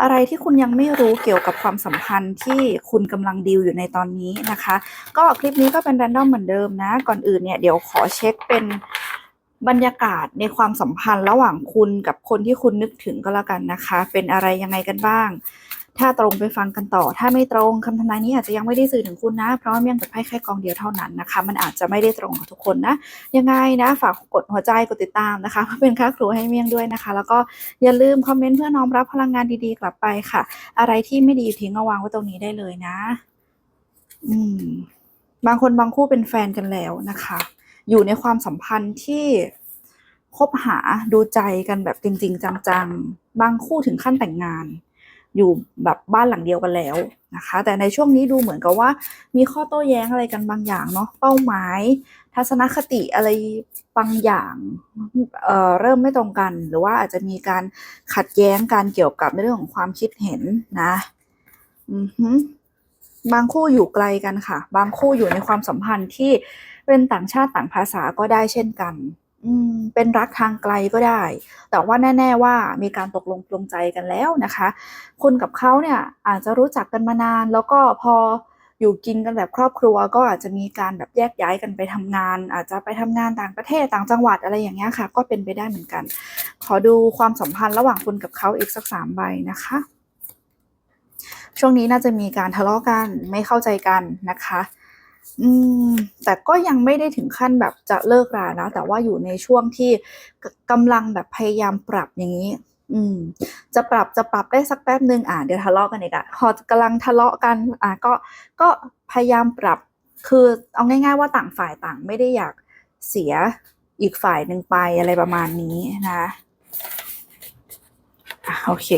อะไรที่คุณยังไม่รู้เกี่ยวกับความสัมพันธ์ที่คุณกำลังดีลอยู่ในตอนนี้นะคะ ก็คลิปนี้ก็เป็นแรนดอมเหมือนเดิมนะ ก่อนอื่นเนี่ยเดี๋ยวขอเช็คเป็นบรรยากาศในความสัมพันธ์ระหว่างคุณกับคนที่คุณนึกถึงก็แล้วกันนะคะ เป็นอะไรยังไงกันบ้าง ถ้าตรงไปฟังกันต่อ ถ้าไม่ตรงคำทำนายนี้อาจจะยังไม่ได้สื่อถึงคุณนะ เพราะว่าเมี่ยงกับไพ่แค่กองเดียวเท่านั้นนะคะ มันอาจจะไม่ได้ตรงกับทุกคนนะ ยังไงนะฝากกดหัวใจกดติดตามนะคะเพื่อเป็นค่าครูให้เมี่ยงด้วยนะคะ แล้วก็อย่าลืมคอมเมนต์เพื่อน้อมรับพลังงานดีๆ กลับไปค่ะ อะไรที่ไม่ดีทิ้งเอาวางไว้ตรงนี้ได้เลยนะ อืม บางคนบางคู่เป็นแฟนกันแล้วนะคะ อยู่ในความสัมพันธ์ที่คบหาดูใจกันแบบจริง ๆ จังๆ บางคู่ถึงขั้นแต่งงาน อยู่แบบบ้านหลังเดียวกันแล้วนะคะ แต่ในช่วงนี้ดูเหมือนกับว่า มีข้อโต้แย้งอะไรกันบางอย่างเนาะเป้าหมาย ทัศนคติอะไรบางอย่างเอ่อเริ่มไม่ตรงกัน หรือว่าอาจจะมีการขัดแย้งการเกี่ยวกับในเรื่องของความคิดเห็นนะอือฮึบางคู่อยู่ไกลกันค่ะ บางคู่อยู่ในความสัมพันธ์ที่เป็นต่างชาติต่างภาษาก็ได้เช่นกัน เป็นรักทางไกลก็ได้ แต่ว่าแน่ ๆว่ามีการตกลงปลงใจกันแล้วนะคะ คุณกับเขาเนี่ยอาจจะรู้จักกันมานาน แล้วก็พออยู่กินกันแบบครอบครัว ก็อาจจะมีการแบบแยกย้ายกันไปทำงาน อาจจะไปทำงานต่างประเทศต่างจังหวัดอะไรอย่างเงี้ยค่ะ ก็เป็นไปได้เหมือนกัน ขอดูความสัมพันธ์ระหว่างคุณกับเขาอีกสักสามใบนะคะ ช่วงนี้น่าจะมีการทะเลาะกันไม่เข้าใจกันนะคะ อืมแต่ก็ยังไม่ได้ถึงขั้นแบบจะเลิกรานะ แต่ว่าอยู่ในช่วงที่กกำลังแบบพยายามปรับอย่างนี้ อืม จะปรับจะปรับได้สักแป๊บหนึ่งอะเดี๋ยวทะเลาะกันอีกอะพอกำลังทะเลาะกันอะก็ก็พยายามปรับ คือเอาง่าย ๆ ว่าต่างฝ่ายต่างไม่ได้อยากเสียอีกฝ่ายหนึ่งไปอะไรประมาณนี้นะอะโอเค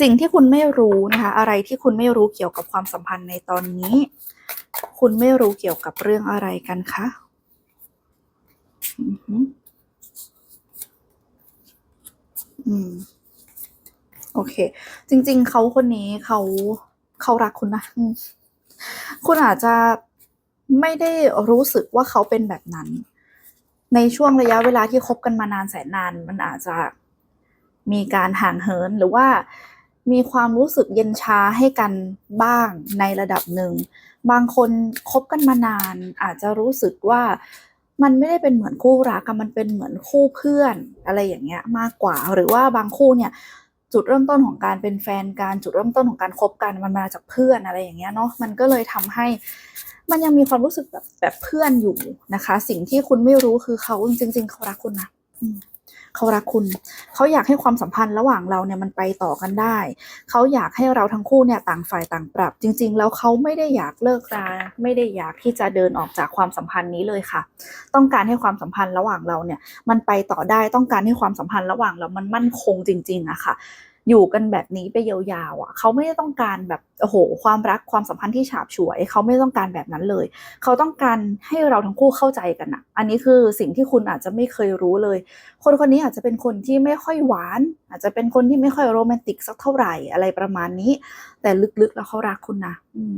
สิ่งที่คุณไม่รู้นะคะ อะไรที่คุณไม่รู้เกี่ยวกับความสัมพันธ์ในตอนนี้ คุณไม่รู้เกี่ยวกับเรื่องอะไรกันคะอือหืออืม โอเค จริง ๆ เขาคนนี้เขาเขารักคุณนะคุณอาจจะไม่ได้รู้สึกว่าเขาเป็นแบบนั้น ในช่วงระยะเวลาที่คบกันมานานแสนนาน มันอาจจะมีการห่างเหินหรือว่า มีความรู้สึกเย็นชาให้กันบ้างในระดับหนึ่ง บางคนคบกันมานาน อาจจะรู้สึกว่ามันไม่ได้เป็นเหมือนคู่รักมันเป็นเหมือนคู่เพื่อนอะไรอย่างเงี้ยมากกว่า หรือว่าบางคู่เนี่ยจุดเริ่มต้นของการเป็นแฟนกันจุดเริ่มต้นของการคบกันมันมาจากเพื่อนอะไรอย่างเงี้ยเนาะมันก็เลยทำให้มันยังมีความรู้สึกแบบแบบเพื่อนอยู่นะคะ สิ่งที่คุณไม่รู้คือเขาจริง ๆเขารักคุณนะ เขารักคุณ เขาอยากให้ความสัมพันธ์ระหว่างเราเนี่ยมันไปต่อกันได้ เขาอยากให้เราทั้งคู่เนี่ยต่างฝ่ายต่างปรับ จริง ๆ แล้วเขาไม่ได้อยากเลิกราไม่ได้อยากที่จะเดินออกจากความสัมพันธ์นี้เลยค่ะ ต้องการให้ความสัมพันธ์ระหว่างเราเนี่ยมันไปต่อได้ ต้องการให้ความสัมพันธ์ระหว่างเรามันมั่นคงจริงๆอะค่ะ อยู่กันแบบนี้ไปยาวๆอะเขาไม่ได้ต้องการแบบโอ้โห ความรักความสัมพันธ์ที่ฉาบฉวย เขาไม่ต้องการแบบนั้นเลย เขาต้องการให้เราทั้งคู่เข้าใจกันอะ อันนี้คือสิ่งที่คุณอาจจะไม่เคยรู้เลย คนคนนี้อาจจะเป็นคนที่ไม่ค่อยหวาน อาจจะเป็นคนที่ไม่ค่อยโรแมนติกสักเท่าไหร่อะไรประมาณนี้ แต่ลึกๆแล้วเขารักคุณนะอืม